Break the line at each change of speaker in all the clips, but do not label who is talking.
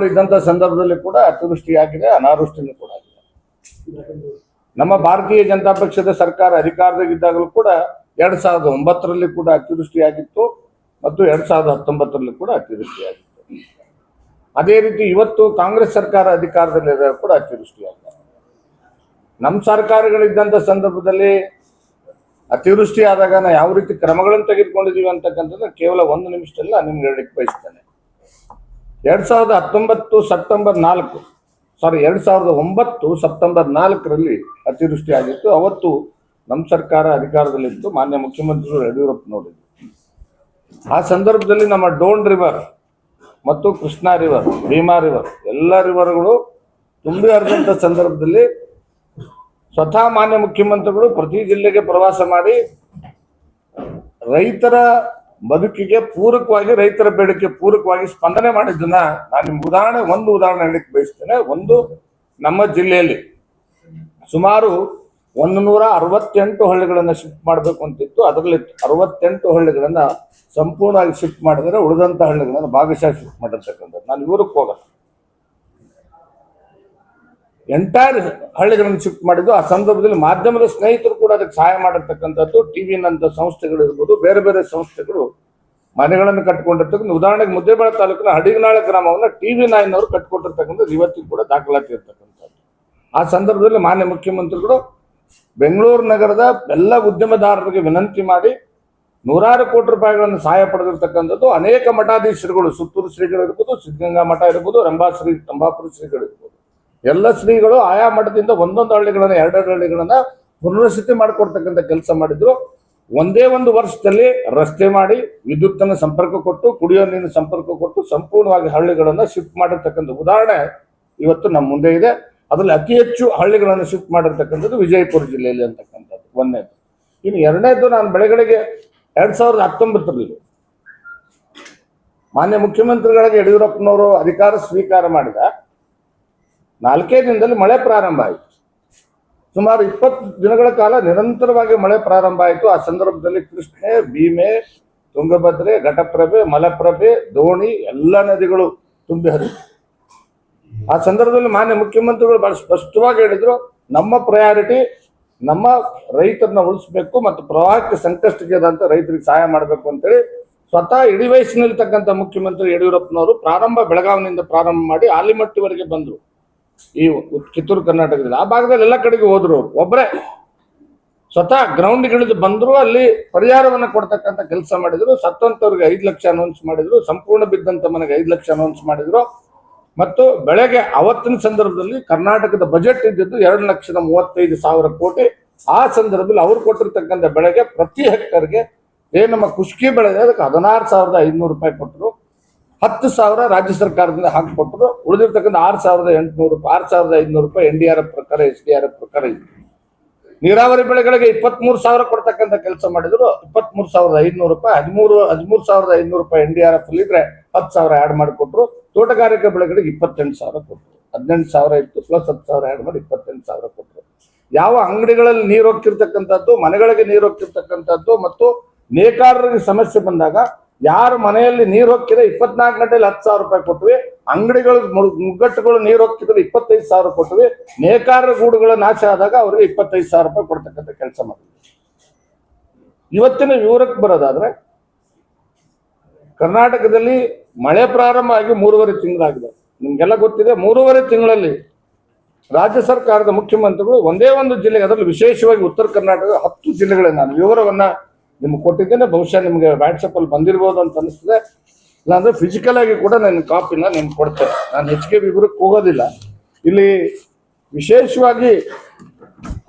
ಸರ್ಕಾರಗಳು ಇದ್ದಂತ ಸಂದರ್ಭದಲ್ಲಿ ಕೂಡ ಅತಿವೃಷ್ಟಿ ಆಗಿದೆ ಅನಾವೃಷ್ಟಿನೂ ಕೂಡ ಆಗಿದೆ. ನಮ್ಮ ಭಾರತೀಯ ಜನತಾ ಪಕ್ಷದ ಸರ್ಕಾರ ಅಧಿಕಾರದಾಗಿದ್ದಾಗಲೂ ಕೂಡ ಎರಡ್ ಸಾವಿರದ ಒಂಬತ್ತರಲ್ಲಿ ಕೂಡ ಅತಿವೃಷ್ಟಿ ಆಗಿತ್ತು ಮತ್ತು ಎರಡ್ ಸಾವಿರದ ಹತ್ತೊಂಬತ್ತರಲ್ಲಿ ಕೂಡ ಅತಿವೃಷ್ಟಿ ಆಗಿತ್ತು ಅದೇ ರೀತಿ ಇವತ್ತು ಕಾಂಗ್ರೆಸ್ ಸರ್ಕಾರ ಅಧಿಕಾರದಲ್ಲಿದ್ದಾಗ ಕೂಡ ಅತಿವೃಷ್ಟಿ ಆಗಿದೆ ನಮ್ಮ ಸರ್ಕಾರಗಳಿದ್ದಂಥ ಸಂದರ್ಭದಲ್ಲಿ ಅತಿವೃಷ್ಟಿ ಆದಾಗ ನಾವು ಯಾವ ರೀತಿ ಕ್ರಮಗಳನ್ನು ತೆಗೆದುಕೊಂಡಿದ್ದೀವಿ ಅಂತಕ್ಕಂಥದ್ದು ಕೇವಲ ಒಂದು ನಿಮಿಷದಲ್ಲಿ ನಾನು ನಿಮ್ಗೆ ಹೇಳಿಕ್ ಬಯಸ್ತೇನೆ. ಎರಡ್ ಸಾವಿರದ ಹತ್ತೊಂಬತ್ತು ಸೆಪ್ಟೆಂಬರ್ ನಾಲ್ಕು ಸಾರಿ ಎರಡ್ ಸಾವಿರದ ಒಂಬತ್ತು ಸೆಪ್ಟೆಂಬರ್ ನಾಲ್ಕರಲ್ಲಿ ಅತಿವೃಷ್ಟಿ ಆಗಿತ್ತು ಅವತ್ತು ನಮ್ಮ ಸರ್ಕಾರ ಅಧಿಕಾರದಲ್ಲಿತ್ತು. ಮಾನ್ಯ ಮುಖ್ಯಮಂತ್ರಿಗಳು ಯಡಿಯೂರಪ್ಪನವರಿದ್ರು ಆ ಸಂದರ್ಭದಲ್ಲಿ ನಮ್ಮ ಡೋನ್ ರಿವರ್ ಮತ್ತು ಕೃಷ್ಣಾ ರಿವರ್, ಭೀಮಾ ರಿವರ್, ಎಲ್ಲ ರಿವರ್ಗಳು ತುಂಬಿ ಹರಿದಂಥ ಸಂದರ್ಭದಲ್ಲಿ ಸ್ವತಃ ಮಾನ್ಯ ಮುಖ್ಯಮಂತ್ರಿಗಳು ಪ್ರತಿ ಜಿಲ್ಲೆಗೆ ಪ್ರವಾಸ ಮಾಡಿ ರೈತರ ಬದುಕಿಗೆ ಪೂರಕವಾಗಿ ರೈತರ ಬೇಡಿಕೆ, ಪೂರಕವಾಗಿ ಸ್ಪಂದನೆ ಮಾಡಿದ್ದನ್ನ ನಾನು ನಿಮ್ಗೆ ಉದಾಹರಣೆ, ಒಂದು ಉದಾಹರಣೆ ಹೇಳಕ್ಕೆ ಬಯಸ್ತೇನೆ. ಒಂದು ನಮ್ಮ ಜಿಲ್ಲೆಯಲ್ಲಿ ಸುಮಾರು ಒಂದು ನೂರ ಅರವತ್ತೆಂಟು ಹಳ್ಳಿಗಳನ್ನ ಶಿಫ್ಟ್ ಮಾಡಬೇಕು ಅಂತಿತ್ತು. ಅದರಲ್ಲಿ ಅರವತ್ತೆಂಟು ಹಳ್ಳಿಗಳನ್ನ ಸಂಪೂರ್ಣವಾಗಿ ಶಿಫ್ಟ್ ಮಾಡಿದರೆ ಉಳಿದಂತ ಹಳ್ಳಿಗಳನ್ನ ಭಾಗಶಃ ಶಿಫ್ಟ್ ಮಾಡಿರ್ತಕ್ಕಂಥದ್ದು. ನಾನು ಇವ್ರಕ್ಕೆ ಹೋಗಲ್ಲ. ಎಂಟೈರ್ ಹಳ್ಳಿಗಳನ್ನು ಶಿಫ್ಟ್ ಮಾಡಿದ್ದು, ಆ ಸಂದರ್ಭದಲ್ಲಿ ಮಾಧ್ಯಮದ ಸ್ನೇಹಿತರು ಕೂಡ ಅದಕ್ಕೆ ಸಹಾಯ ಮಾಡಿರ್ತಕ್ಕಂಥದ್ದು ಟಿವಿ ನಂತ ಸಂಸ್ಥೆಗಳು ಇರ್ಬೋದು ಬೇರೆ ಬೇರೆ ಸಂಸ್ಥೆಗಳು ಮನೆಗಳನ್ನು ಕಟ್ಕೊಂಡಿರ್ತಕ್ಕಂಥ ಉದಾಹರಣೆಗೆ ಮುದ್ದೇಬಾಳ ತಾಲೂಕಿನ ಹಡಿಗನಾಳ ಗ್ರಾಮವನ್ನು ಟಿವಿ ನೈನ್ ಅವರು ಕಟ್ಕೊಟ್ಟಿರ್ತಕ್ಕಂಥದ್ದು ಇವತ್ತಿಗೂ ಕೂಡ ದಾಖಲಾತಿ ಇರ್ತಕ್ಕಂಥದ್ದು. ಆ ಸಂದರ್ಭದಲ್ಲಿ ಮಾನ್ಯ ಮುಖ್ಯಮಂತ್ರಿಗಳು ಬೆಂಗಳೂರು ನಗರದ ಎಲ್ಲ ಉದ್ಯಮದಾರರಿಗೆ ವಿನಂತಿ ಮಾಡಿ ನೂರಾರು ಕೋಟಿ ರೂಪಾಯಿಗಳನ್ನು ಸಹಾಯ ಪಡೆದಿರ್ತಕ್ಕಂಥದ್ದು. ಅನೇಕ ಮಠಾಧೀಶರುಗಳು, ಸುತ್ತೂರು ಶ್ರೀಗಳು ಇರ್ಬೋದು, ಸಿದ್ಧಗಂಗಾ ಮಠ ಇರ್ಬೋದು, ರಂಭಾಶ್ರೀ, ತಂಬಾಪುರ ಶ್ರೀಗಳು ಇರ್ಬೋದು. ಎಲ್ಲ ಶ್ರೀಗಳು ಆಯಾ ಮಠದಿಂದ ಒಂದೊಂದು ಹಳ್ಳಿಗಳನ್ನ, ಎರಡೆರಡು ಹಳ್ಳಿಗಳನ್ನ ಪುನರ್ವಸತಿ ಮಾಡಿಕೊಡ್ತಕ್ಕಂಥ ಕೆಲಸ ಮಾಡಿದ್ರು. ಒಂದೇ ಒಂದು ವರ್ಷದಲ್ಲಿ ರಸ್ತೆ ಮಾಡಿ ವಿದ್ಯುತ್ತನ್ನು ಸಂಪರ್ಕ ಕೊಟ್ಟು, ಕುಡಿಯೋ ನೀರಿನ ಸಂಪರ್ಕ ಕೊಟ್ಟು ಸಂಪೂರ್ಣವಾಗಿ ಹಳ್ಳಿಗಳನ್ನ ಶಿಫ್ಟ್ ಮಾಡಿರ್ತಕ್ಕಂಥ ಉದಾಹರಣೆ ಇವತ್ತು ನಮ್ಮ ಮುಂದೆ ಇದೆ. ಅದರಲ್ಲಿ ಅತಿ ಹೆಚ್ಚು ಹಳ್ಳಿಗಳನ್ನು ಶಿಫ್ಟ್ ಮಾಡಿರ್ತಕ್ಕಂಥದ್ದು ವಿಜಯಪುರ ಜಿಲ್ಲೆಯಲ್ಲಿ ಅಂತಕ್ಕಂಥದ್ದು ಒಂದನೇದು ಇನ್ನು ಎರಡನೇದು ನಾನು ಬೆಳಗಳಿಗೆ ಎರಡ್ ಸಾವಿರದ ಹತ್ತೊಂಬತ್ತರಲ್ಲಿ ಮಾನ್ಯ ಮುಖ್ಯಮಂತ್ರಿಗಳಿಗೆ ಯಡಿಯೂರಪ್ಪನವರು ಅಧಿಕಾರ ಸ್ವೀಕಾರ ಮಾಡಿದ ನಾಲ್ಕೇ ದಿನದಲ್ಲಿ ಮಳೆ ಪ್ರಾರಂಭ ಆಯಿತು. ಸುಮಾರು ಇಪ್ಪತ್ತು ದಿನಗಳ ಕಾಲ ನಿರಂತರವಾಗಿ ಮಳೆ ಪ್ರಾರಂಭ ಆಯಿತು. ಆ ಸಂದರ್ಭದಲ್ಲಿ ಕೃಷ್ಣೆ, ಭೀಮೆ, ತುಂಗಭದ್ರೆ, ಘಟಪ್ರಭೆ, ಮಲಪ್ರಭೆ, ದೋಣಿ, ಎಲ್ಲ ನದಿಗಳು ತುಂಬಿ ಹರಿ ಆ ಸಂದರ್ಭದಲ್ಲಿ ಮಾನ್ಯ ಮುಖ್ಯಮಂತ್ರಿಗಳು ಬಹಳ ಸ್ಪಷ್ಟವಾಗಿ ಹೇಳಿದ್ರು, ನಮ್ಮ ಪ್ರಯಾರಿಟಿ ನಮ್ಮ ರೈತರನ್ನ ಉಳಿಸ್ಬೇಕು ಮತ್ತು ಪ್ರವಾಹಕ್ಕೆ ಸಂಕಷ್ಟಕ್ಕೆ ಆದಂತ ರೈತರಿಗೆ ಸಹಾಯ ಮಾಡಬೇಕು ಅಂತೇಳಿ ಸ್ವತಃ ಇಡೀ ವಯಸ್ಸಿನಲ್ಲಿರ್ತಕ್ಕಂಥ ಮುಖ್ಯಮಂತ್ರಿ ಯಡಿಯೂರಪ್ಪನವರು ಪ್ರಾರಂಭ ಬೆಳಗಾವಿನಿಂದ ಪ್ರಾರಂಭ ಮಾಡಿ ಆಲಿಮಟ್ಟಿವರೆಗೆ ಬಂದರು. ಈ ಕಿತ್ತೂರು ಕರ್ನಾಟಕದಲ್ಲಿ. ಆ ಭಾಗದಲ್ಲಿ ಎಲ್ಲ ಕಡೆಗೆ ಹೋದ್ರು ಒಬ್ಬರೇ ಸ್ವತಃ ಗ್ರೌಂಡ್ಗಿಳಿದು ಬಂದ್ರು, ಅಲ್ಲಿ ಪರಿಹಾರವನ್ನ ಕೊಡ್ತಕ್ಕಂಥ ಕೆಲಸ ಮಾಡಿದ್ರು. ಸತ್ತಂತವ್ರಿಗೆ ಐದು ಲಕ್ಷ ಅನೌನ್ಸ್ ಮಾಡಿದ್ರು. ಸಂಪೂರ್ಣ ಬಿದ್ದಂತ ಮನೆಗೆ ಐದು ಲಕ್ಷ ಅನೌನ್ಸ್ ಮಾಡಿದ್ರು. ಮತ್ತು ಬೆಳಗ್ಗೆ ಅವತ್ತಿನ ಸಂದರ್ಭದಲ್ಲಿ ಕರ್ನಾಟಕದ ಬಜೆಟ್ ಇದ್ದಿದ್ದು ಎರಡು ಲಕ್ಷದ ಮೂವತ್ತೈದು ಸಾವಿರ ಕೋಟಿ. ಆ ಸಂದರ್ಭದಲ್ಲಿ ಅವ್ರು ಕೊಟ್ಟಿರ್ತಕ್ಕಂಥ ಬೆಳೆಗೆ ಪ್ರತಿ ಹೆಕ್ಟರ್ಗೆ ಏನ್ ನಮ್ಮ ಕುಷ್ಕಿ ಬೆಳೆ ಅದಕ್ಕೆ ಹದಿನಾರು ಸಾವಿರದ ಐದುನೂರು ರೂಪಾಯಿ ಕೊಟ್ಟರು. ಹತ್ತು ಸಾವಿರ ರಾಜ್ಯ ಸರ್ಕಾರದಿಂದ ಹಾಕಿಕೊಟ್ಟರು ಉಳಿದಿರ್ತಕ್ಕಂಥ ಆರು ಸಾವಿರದ ಎಂಟುನೂರು ರೂಪಾಯಿ ಆರು ಸಾವಿರದ ಐದುನೂರು ರೂಪಾಯಿ ಎನ್ ಡಿ ಆರ್ ಎಫ್ ಪ್ರಕಾರ, ಎಸ್ ಡಿ ಆರ್ ಎಫ್ ಪ್ರಕಾರ ಇತ್ತು ನೀರಾವರಿ ಬೆಳೆಗಳಿಗೆ ಇಪ್ಪತ್ಮೂರು ಸಾವಿರ ಕೊಡ್ತಕ್ಕಂಥ ಕೆಲಸ ಮಾಡಿದ್ರು. ಇಪ್ಪತ್ಮೂರು ಸಾವಿರದ ಐದುನೂರು ರೂಪಾಯಿ, ಹದಿಮೂರು ಹದಿಮೂರು ಸಾವಿರದ ಐದುನೂರು ರೂಪಾಯಿ ಎನ್ ಡಿ ಆರ್ ಎಫ್ ಇದ್ರೆ ಹತ್ತು ಸಾವಿರ ಆ್ಯಡ್ ಮಾಡಿಕೊಟ್ರು. ತೋಟಗಾರಿಕೆ ಬೆಳೆಗಳಿಗೆ ಇಪ್ಪತ್ತೆಂಟು ಸಾವಿರ ಕೊಟ್ಟರು ಹದಿನೆಂಟು ಸಾವಿರ ಇತ್ತು ಪ್ಲಸ್ ಹತ್ತು ಸಾವಿರ ಆ್ಯಡ್ ಮಾಡಿ ಇಪ್ಪತ್ತೆಂಟು ಸಾವಿರ ಕೊಟ್ಟರು ಯಾವ ಅಂಗಡಿಗಳಲ್ಲಿ ನೀರು ಹೋಗ್ತಿರ್ತಕ್ಕಂಥದ್ದು, ಮನೆಗಳಿಗೆ ನೀರು ಹೋಗ್ತಿರ್ತಕ್ಕಂಥದ್ದು ಮತ್ತು ನೇಕಾರರಿಗೆ ಸಮಸ್ಯೆ ಬಂದಾಗ ಯಾರು ಮನೆಯಲ್ಲಿ ನೀರು ಹೊಕ್ಕಿದ್ರೆ ಇಪ್ಪತ್ನಾಲ್ಕು ಗಂಟೆಯಲ್ಲಿ ಹತ್ತು ಸಾವಿರ ರೂಪಾಯಿ ಕೊಟ್ವಿ. ಅಂಗಡಿಗಳು ಮುಗ್ಗಟ್ಟುಗಳು ನೀರು ಹೊಕ್ಕಿದ್ರೆ ಇಪ್ಪತ್ತೈದು ಸಾವಿರ ಕೊಟ್ವಿ. ನೇಕಾರರ ಗೂಡುಗಳ ನಾಶ ಆದಾಗ ಅವರಿಗೆ ಇಪ್ಪತ್ತೈದು ಸಾವಿರ ರೂಪಾಯಿ ಕೊಡ್ತಕ್ಕಂಥ ಕೆಲಸ ಮಾಡಿದ್ವಿ. ಇವತ್ತಿನ ವಿವರಕ್ಕೆ ಬರೋದಾದ್ರೆ, ಕರ್ನಾಟಕದಲ್ಲಿ ಮಳೆ ಪ್ರಾರಂಭ ಆಗಿ ಮೂರುವರೆ ತಿಂಗಳಾಗಿದೆ. ನಿಮಗೆಲ್ಲ ಗೊತ್ತಿದೆ, ಮೂರುವರೆ ತಿಂಗಳಲ್ಲಿ ರಾಜ್ಯ ಸರ್ಕಾರದ ಮುಖ್ಯಮಂತ್ರಿಗಳು ಒಂದೇ ಒಂದು ಜಿಲ್ಲೆಗೆ, ಅದರಲ್ಲಿ ವಿಶೇಷವಾಗಿ ಉತ್ತರ ಕರ್ನಾಟಕದ ಹತ್ತು ಜಿಲ್ಲೆಗಳನ್ನ ವಿವರವನ್ನ ನಿಮ್ಗೆ ಕೊಟ್ಟಿದ್ದೇನೆ, ಬಹುಶಃ ನಿಮಗೆ ವಾಟ್ಸಪ್ ಅಲ್ಲಿ ಬಂದಿರ್ಬೋದು ಅಂತ ಅನಿಸ್ತದೆ. ಇಲ್ಲಾಂದ್ರೆ ಫಿಸಿಕಲ್ ಆಗಿ ಕೂಡ ನನ್ನ ಕಾಪಿನ ನಿಮ್ಗೆ ಕೊಡ್ತೇನೆ. ನಾನು ಹೆಚ್ಚಿಗೆ ವಿವರಕ್ಕೆ ಹೋಗೋದಿಲ್ಲ. ಇಲ್ಲಿ ವಿಶೇಷವಾಗಿ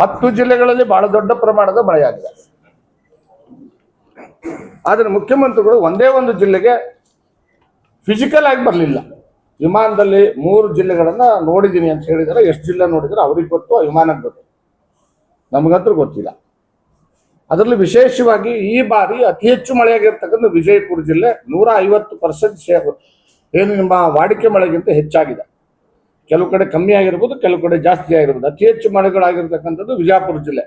ಹತ್ತು ಜಿಲ್ಲೆಗಳಲ್ಲಿ ಬಹಳ ದೊಡ್ಡ ಪ್ರಮಾಣದ ಮಳೆಯಾಗಿದೆ. ಆದರೆ ಮುಖ್ಯಮಂತ್ರಿಗಳು ಒಂದೇ ಒಂದು ಜಿಲ್ಲೆಗೆ ಫಿಸಿಕಲ್ ಆಗಿ ಬರಲಿಲ್ಲ. ವಿಮಾನದಲ್ಲಿ ಮೂರು ಜಿಲ್ಲೆಗಳನ್ನ ನೋಡಿದ್ದೀನಿ ಅಂತ ಹೇಳಿದರೆ. ಎಷ್ಟು ಜಿಲ್ಲೆ ನೋಡಿದ್ರೆ ಅವ್ರಿಗೆ ಗೊತ್ತು ವಿಮಾನಕ್ಕೆ ಗೊತ್ತು. ನಮಗಂತೂ ಗೊತ್ತಿಲ್ಲ. ಅದರಲ್ಲಿ ವಿಶೇಷವಾಗಿ ಈ ಬಾರಿ ಅತಿ ಹೆಚ್ಚು ಮಳೆಯಾಗಿರ್ತಕ್ಕಂಥ ವಿಜಯಪುರ ಜಿಲ್ಲೆ ನೂರ ಐವತ್ತು ಪರ್ಸೆಂಟ್ ಏನು ನಿಮ್ಮ ವಾಡಿಕೆ ಮಳೆಗಿಂತ ಹೆಚ್ಚಾಗಿದೆ. ಕೆಲವು ಕಡೆ ಕಮ್ಮಿ ಆಗಿರ್ಬೋದು, ಕೆಲವು ಕಡೆ ಜಾಸ್ತಿ ಆಗಿರ್ಬೋದು. ಅತಿ ಹೆಚ್ಚು ಮಳೆಗಳಾಗಿರ್ತಕ್ಕಂಥದ್ದು ವಿಜಯಪುರ ಜಿಲ್ಲೆ.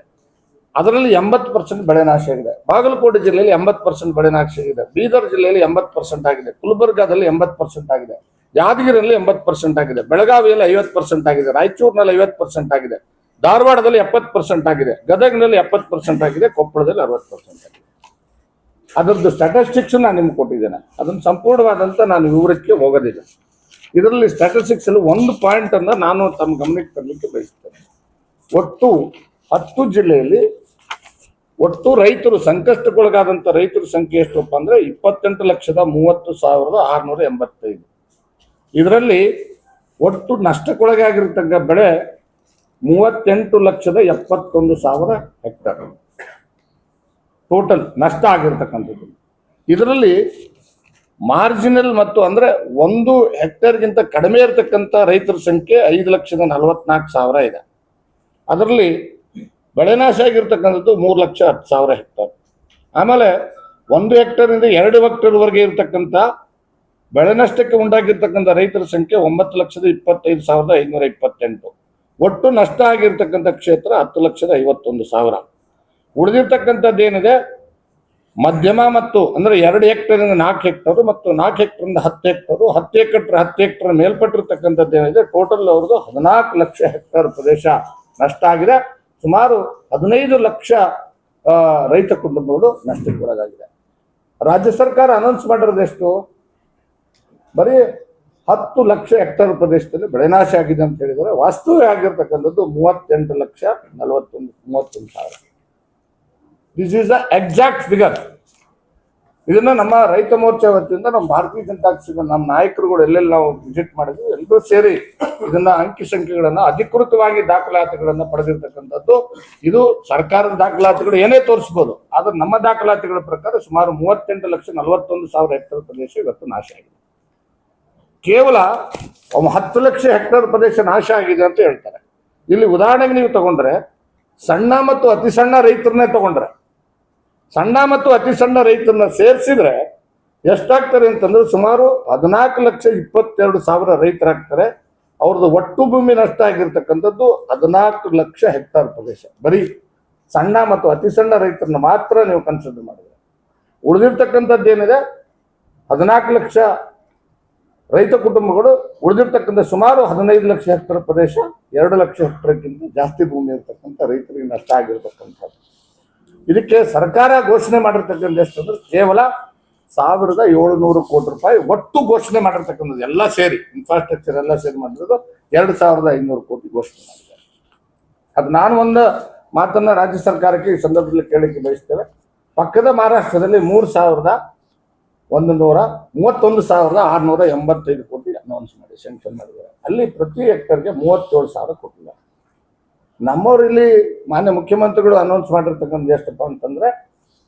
ಅದರಲ್ಲಿ ಎಂಬತ್ತು ಪರ್ಸೆಂಟ್ ಬೆಳೆ ನಾಶ ಆಗಿದೆ. ಬಾಗಲಕೋಟೆ ಜಿಲ್ಲೆಯಲ್ಲಿ ಎಂಬತ್ತು ಪರ್ಸೆಂಟ್ ಬೆಳೆ ನಾಶ ಆಗಿದೆ. ಬೀದರ್ ಜಿಲ್ಲೆಯಲ್ಲಿ ಎಂಬತ್ತು ಪರ್ಸೆಂಟ್ ಆಗಿದೆ. ಗುಲ್ಬರ್ಗಾದಲ್ಲಿ ಎಂಬತ್ತು ಪರ್ಸೆಂಟ್ ಆಗಿದೆ. ಯಾದಗಿರಿಯಲ್ಲಿ ಎಂಬತ್ತು ಪರ್ಸೆಂಟ್ ಆಗಿದೆ. ಬೆಳಗಾವಿಯಲ್ಲಿ ಐವತ್ತು ಪರ್ಸೆಂಟ್ ಆಗಿದೆ. ರಾಯಚೂರಿನಲ್ಲಿ ಐವತ್ತು ಪರ್ಸೆಂಟ್ ಆಗಿದೆ. ಧಾರವಾಡದಲ್ಲಿ ಎಪ್ಪತ್ತು ಪರ್ಸೆಂಟ್ ಆಗಿದೆ, ಗದಗ್ನಲ್ಲಿ ಎಪ್ಪತ್ತು ಪರ್ಸೆಂಟ್ ಆಗಿದೆ, ಕೊಪ್ಪಳದಲ್ಲಿ ಅರವತ್ತು ಪರ್ಸೆಂಟ್ ಆಗಿದೆ. ಅದರದ್ದು ಸ್ಟಾಟಿಸ್ಟಿಕ್ಸ್ ನಾನು ನಿಮ್ಗೆ ಕೊಟ್ಟಿದ್ದೇನೆ. ಅದನ್ನು ಸಂಪೂರ್ಣವಾದಂಥ ನಾನು ವಿವರಕ್ಕೆ ಹೋಗೋದಿಲ್ಲ. ಇದರಲ್ಲಿ ಸ್ಟಾಟಿಸ್ಟಿಕ್ಸ್ ಅಲ್ಲಿ ಒಂದು ಪಾಯಿಂಟ್ ಅನ್ನ ನಾನು ತಮ್ಮ ಗಮನಕ್ಕೆ ತರಲಿಕ್ಕೆ ಬಯಸ್ತೇನೆ. ಒಟ್ಟು ಹತ್ತು ಜಿಲ್ಲೆಯಲ್ಲಿ ಒಟ್ಟು ರೈತರು ಸಂಕಷ್ಟಕ್ಕೊಳಗಾದಂಥ ರೈತರ ಸಂಖ್ಯೆ ಎಷ್ಟಪ್ಪ ಅಂದ್ರೆ ಇಪ್ಪತ್ತೆಂಟು ಲಕ್ಷದ ಮೂವತ್ತು ಸಾವಿರದ ಆರುನೂರ ಎಂಬತ್ತೈದು. ಇದರಲ್ಲಿ ಒಟ್ಟು ನಷ್ಟಕ್ಕೊಳಗಾಗಿರ್ತಕ್ಕ ಬೆಳೆ ಮೂವತ್ತೆಂಟು ಲಕ್ಷದ ಎಪ್ಪತ್ತೊಂದು ಸಾವಿರ ಹೆಕ್ಟರ್. ಟೋಟಲ್ ನಷ್ಟ ಆಗಿರ್ತಕ್ಕಂಥದ್ದು. ಇದರಲ್ಲಿ ಮಾರ್ಜಿನಲ್ ಮತ್ತು ಅಂದ್ರೆ ಒಂದು ಹೆಕ್ಟೇರ್ಗಿಂತ ಕಡಿಮೆ ಇರತಕ್ಕಂಥ ರೈತರ ಸಂಖ್ಯೆ ಐದು ಲಕ್ಷದ ನಲವತ್ನಾಲ್ಕು ಸಾವಿರ ಇದೆ. ಅದರಲ್ಲಿ ಬೆಳೆನಾಶ ಆಗಿರ್ತಕ್ಕಂಥದ್ದು ಮೂರು ಲಕ್ಷ ಹತ್ತು ಸಾವಿರ ಹೆಕ್ಟರ್. ಆಮೇಲೆ ಒಂದು ಹೆಕ್ಟೇರಿಂದ ಎರಡು ಹೆಕ್ಟೇರ್ವರೆಗೆ ಇರತಕ್ಕಂಥ ಬೆಳೆ ನಷ್ಟಕ್ಕೆ ಉಂಟಾಗಿರ್ತಕ್ಕಂಥ ರೈತರ ಸಂಖ್ಯೆ ಒಂಬತ್ತು ಲಕ್ಷದ ಇಪ್ಪತ್ತೈದು ಸಾವಿರದ ಐನೂರ ಇಪ್ಪತ್ತೆಂಟು. ಒಟ್ಟು ನಷ್ಟ ಆಗಿರ್ತಕ್ಕಂಥ ಕ್ಷೇತ್ರ ಹತ್ತು ಲಕ್ಷದ ಐವತ್ತೊಂದು ಸಾವಿರ. ಉಳಿದಿರ್ತಕ್ಕಂಥದ್ದು ಏನಿದೆ ಮಧ್ಯಮ ಮತ್ತು ಅಂದ್ರೆ ಎರಡು ಹೆಕ್ಟೇರಿಂದ ನಾಲ್ಕು ಹೆಕ್ಟರ್ ಮತ್ತು ನಾಲ್ಕು ಹೆಕ್ಟರಿಂದ ಹತ್ತು ಹೆಕ್ಟರ್ ಹತ್ತು ಹೆಕ್ಟರ್ ಹತ್ತು ಹೆಕ್ಟರ್ ಮೇಲ್ಪಟ್ಟಿರ್ತಕ್ಕಂಥದ್ದು ಏನಿದೆ ಟೋಟಲ್ ಅವ್ರದ್ದು ಹದಿನಾಲ್ಕು ಲಕ್ಷ ಹೆಕ್ಟರ್ ಪ್ರದೇಶ ನಷ್ಟ ಆಗಿದೆ. ಸುಮಾರು ಹದಿನೈದು ಲಕ್ಷ ರೈತ ಕುಟುಂಬಗಳು ನಷ್ಟಕ್ಕೆ ಒಳಗಾಗಿದೆ. ರಾಜ್ಯ ಸರ್ಕಾರ ಅನೌನ್ಸ್ ಮಾಡಿರೋದೆಷ್ಟು ಬರೀ ಹತ್ತು ಲಕ್ಷ ಹೆಕ್ಟರ್ ಪ್ರದೇಶದಲ್ಲಿ ಬೆಳೆನಾಶ ಆಗಿದೆ ಅಂತ ಹೇಳಿದರೆ ವಾಸ್ತವ ಆಗಿರ್ತಕ್ಕಂಥದ್ದು ಮೂವತ್ತೆಂಟು ಲಕ್ಷ ನಲವತ್ತೊಂದು, ಮೂವತ್ತೊಂದು ಸಾವಿರ. This is a exact figure ಇದನ್ನ ನಮ್ಮ ರೈತ ಮೋರ್ಚಾ ವತಿಯಿಂದ ನಮ್ಮ ಭಾರತೀಯ ಜನತಾ ನಮ್ಮ ನಾಯಕರುಗಳು ಎಲ್ಲೆಲ್ಲಿ ನಾವು ವಿಸಿಟ್ ಮಾಡಿದ್ವಿ, ಎಲ್ಲರೂ ಸೇರಿ ಇದನ್ನ ಅಂಕಿ ಸಂಖ್ಯೆಗಳನ್ನ, ಅಧಿಕೃತವಾಗಿ ದಾಖಲಾತಿಗಳನ್ನ ಪಡೆದಿರ್ತಕ್ಕಂಥದ್ದು. ಇದು ಸರ್ಕಾರದ ದಾಖಲಾತಿಗಳು ಏನೇ ತೋರಿಸ್ಬೋದು, ಆದ್ರೆ ನಮ್ಮ ದಾಖಲಾತಿಗಳ ಪ್ರಕಾರ ಸುಮಾರು ಮೂವತ್ತೆಂಟು ಲಕ್ಷ ನಲವತ್ತೊಂದು ಸಾವಿರ ಹೆಕ್ಟರ್ ಪ್ರದೇಶ ಇವತ್ತು ನಾಶ ಆಗಿದೆ. ಕೇವಲ ಹತ್ತು ಲಕ್ಷ ಹೆಕ್ಟರ್ ಪ್ರದೇಶ ನಾಶ ಆಗಿದೆ ಅಂತ ಹೇಳ್ತಾರೆ. ಇಲ್ಲಿ ಉದಾಹರಣೆಗೆ ನೀವು ತಗೊಂಡ್ರೆ, ಸಣ್ಣ ಮತ್ತು ಅತಿ ಸಣ್ಣ ರೈತರನ್ನೇ ತಗೊಂಡ್ರೆ, ಸಣ್ಣ ಮತ್ತು ಅತಿ ಸಣ್ಣ ರೈತರನ್ನ ಸೇರಿಸಿದ್ರೆ ಎಷ್ಟಾಗ್ತಾರೆ ಅಂತಂದ್ರೆ ಸುಮಾರು ಹದಿನಾಲ್ಕು ಲಕ್ಷ ಇಪ್ಪತ್ತೆರಡು ಸಾವಿರ ರೈತರಾಗ್ತಾರೆ. ಅವ್ರದ್ದು ಒಟ್ಟು ಭೂಮಿ ನಷ್ಟ ಆಗಿರ್ತಕ್ಕಂಥದ್ದು ಹದಿನಾಲ್ಕು ಲಕ್ಷ ಹೆಕ್ಟಾರ್ ಪ್ರದೇಶ. ಬರೀ ಸಣ್ಣ ಮತ್ತು ಅತಿ ಸಣ್ಣ ರೈತರನ್ನ ಮಾತ್ರ ನೀವು ಕನ್ಸಿಡರ್ ಮಾಡಿದ್ರೆ. ಉಳಿದಿರ್ತಕ್ಕಂಥದ್ದು ಏನಿದೆ? ಹದಿನಾಲ್ಕು ಲಕ್ಷ ರೈತ ಕುಟುಂಬಗಳು ಉಳಿದಿರ್ತಕ್ಕಂಥ ಸುಮಾರು ಹದಿನೈದು ಲಕ್ಷ ಹೆಕ್ಟರ್ ಪ್ರದೇಶ, ಎರಡು ಲಕ್ಷ ಹೆಕ್ಟರ್ಕ್ಕಿಂತ ಜಾಸ್ತಿ ಭೂಮಿ ಇರ್ತಕ್ಕಂಥ ರೈತರಿಗೆ ನಷ್ಟ ಆಗಿರ್ತಕ್ಕಂಥದ್ದು. ಇದಕ್ಕೆ ಸರ್ಕಾರ ಘೋಷಣೆ ಮಾಡಿರ್ತಕ್ಕಂಥ ಎಷ್ಟು ಅಂದ್ರೆ ಕೇವಲ ಸಾವಿರದ ಏಳುನೂರು ಕೋಟಿ ರೂಪಾಯಿ ಒಟ್ಟು ಘೋಷಣೆ ಮಾಡಿರ್ತಕ್ಕಂಥದ್ದು ಎಲ್ಲ ಸೇರಿ ಇನ್ಫ್ರಾಸ್ಟ್ರಕ್ಚರ್ ಎಲ್ಲ ಸೇರಿ ಮಾಡಿರೋದು ಎರಡು ಸಾವಿರದ ಐನೂರು ಕೋಟಿ ಘೋಷಣೆ ಮಾಡಿದ್ದಾರೆ. ಅದು ನಾನು ಒಂದು ಮಾತನ್ನ ರಾಜ್ಯ ಸರ್ಕಾರಕ್ಕೆ ಈ ಸಂದರ್ಭದಲ್ಲಿ ಕೇಳಲಿಕ್ಕೆ ಬಯಸ್ತೇವೆ. ಪಕ್ಕದ ಮಹಾರಾಷ್ಟ್ರದಲ್ಲಿ ಮೂರು ಸಾವಿರದ ಒಂದು ನೂರ ಮೂವತ್ತೊಂದು ಸಾವಿರದ ಆರುನೂರ ಎಂಬತ್ತೈದು ಕೋಟಿ ಅನೌನ್ಸ್ ಮಾಡಿ ಸ್ಯಾಂಕ್ಷನ್ ಮಾಡಿದ್ದಾರೆ. ಅಲ್ಲಿ ಪ್ರತಿ ಹೆಕ್ಟರ್ಗೆ ಮೂವತ್ತೇಳು ಸಾವಿರ ಕೊಟ್ಟಿದ್ದಾರೆ ನಮ್ಮವರಿಲ್ಲಿ ಮಾನ್ಯ ಮುಖ್ಯಮಂತ್ರಿಗಳು ಅನೌನ್ಸ್ ಮಾಡಿರ್ತಕ್ಕಂಥ ಎಷ್ಟಪ್ಪ ಅಂತಂದ್ರೆ,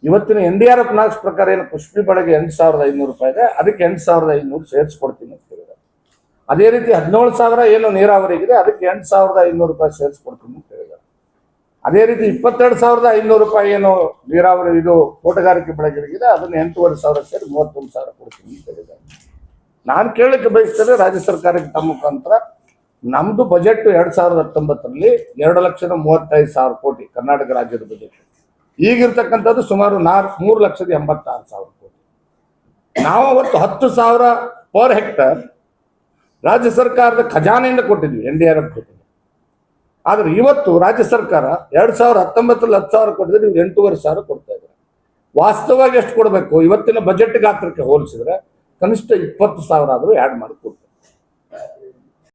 ಇವತ್ತಿನ ಎನ್ ಡಿ ಆರ್ ಎಫ್ ನಾಲ್ಕು ಪ್ರಕಾರ ಏನು ಪುಷ್ಪಿ ಬೆಳೆಗೆ ಎಂಟು ಸಾವಿರದ ಐನೂರು ರೂಪಾಯಿ ಇದೆ, ಅದಕ್ಕೆ ಎಂಟು ಸಾವಿರದ ಐನೂರು ಸೇರಿಸ್ಕೊಡ್ತೀನಿ ಅಂತ ಹೇಳಿದ್ದಾರೆ. ಅದೇ ರೀತಿ ಹದಿನೇಳು ಸಾವಿರ ಏನು ನೀರಾವರಿಗಿದೆ ಅದಕ್ಕೆ ಎಂಟು ಸಾವಿರದ ಐನೂರು ರೂಪಾಯಿ ಸೇರಿಸ್ಕೊಡ್ತೀನಿ ಅಂತ ಅದೇ ರೀತಿ ಇಪ್ಪತ್ತೆರಡು ಸಾವಿರದ ಐನೂರು ರೂಪಾಯಿ ಏನು ನೀರಾವರಿ ಇದು ತೋಟಗಾರಿಕೆ ಬೆಳೆಗಳಿಗಿದೆ ಅದನ್ನ ಎಂಟೂವರೆ ಸಾವಿರ ಸೇರಿ ಮೂವತ್ತೊಂದು ಸಾವಿರ ಕೊಡ್ತೀನಿ ಅಂತ ಹೇಳಿದ್ದಾರೆ. ನಾನು ಕೇಳಲಿಕ್ಕೆ ಬಯಸ್ತೇನೆ ರಾಜ್ಯ ಸರ್ಕಾರಕ್ಕೆ ತಮ್ಮ ಮುಖಾಂತರ ನಮ್ದು ಬಜೆಟ್ ಎರಡ್ ಸಾವಿರದ ಹತ್ತೊಂಬತ್ತರಲ್ಲಿ ಎರಡು ಲಕ್ಷದ ಮೂವತ್ತೈದು ಸಾವಿರ ಕೋಟಿ ಕರ್ನಾಟಕ ರಾಜ್ಯದ ಬಜೆಟ್ ಈಗಿರ್ತಕ್ಕಂಥದ್ದು ಸುಮಾರು ನಾಲ್ಕು ಮೂರು ಲಕ್ಷದ ಎಂಬತ್ತಾರು ಸಾವಿರ ಕೋಟಿ. ನಾವು ಅವತ್ತು ಹತ್ತು ಸಾವಿರ ಪರ್ ಹೆಕ್ಟರ್ ರಾಜ್ಯ ಸರ್ಕಾರದ ಖಜಾನೆಯಿಂದ ಕೊಟ್ಟಿದ್ವಿ ಎನ್ ಡಿ ಆರ್ ಎಫ್ ಕೊಟ್ಟಿದ್ವಿ. ಆದ್ರೆ ಇವತ್ತು ರಾಜ್ಯ ಸರ್ಕಾರ ಎರಡ್ ಸಾವಿರ ಹತ್ತೊಂಬತ್ತರಲ್ಲಿ ಹತ್ತು ಸಾವಿರ ಕೊಟ್ಟಿದ್ರೆ ನೀವು ಎಂಟೂವರೆ ಸಾವಿರ ಕೊಡ್ತಾ ಇದ್ದಾರೆ. ವಾಸ್ತವವಾಗಿ ಎಷ್ಟು ಕೊಡಬೇಕು? ಇವತ್ತಿನ ಬಜೆಟ್ ಗಾತ್ರಕ್ಕೆ ಹೋಲಿಸಿದ್ರೆ ಕನಿಷ್ಠ ಇಪ್ಪತ್ತು ಸಾವಿರ ಆದರೂ ಆ್ಯಡ್ ಮಾಡಿ ಕೊಡ್ತಾರೆ.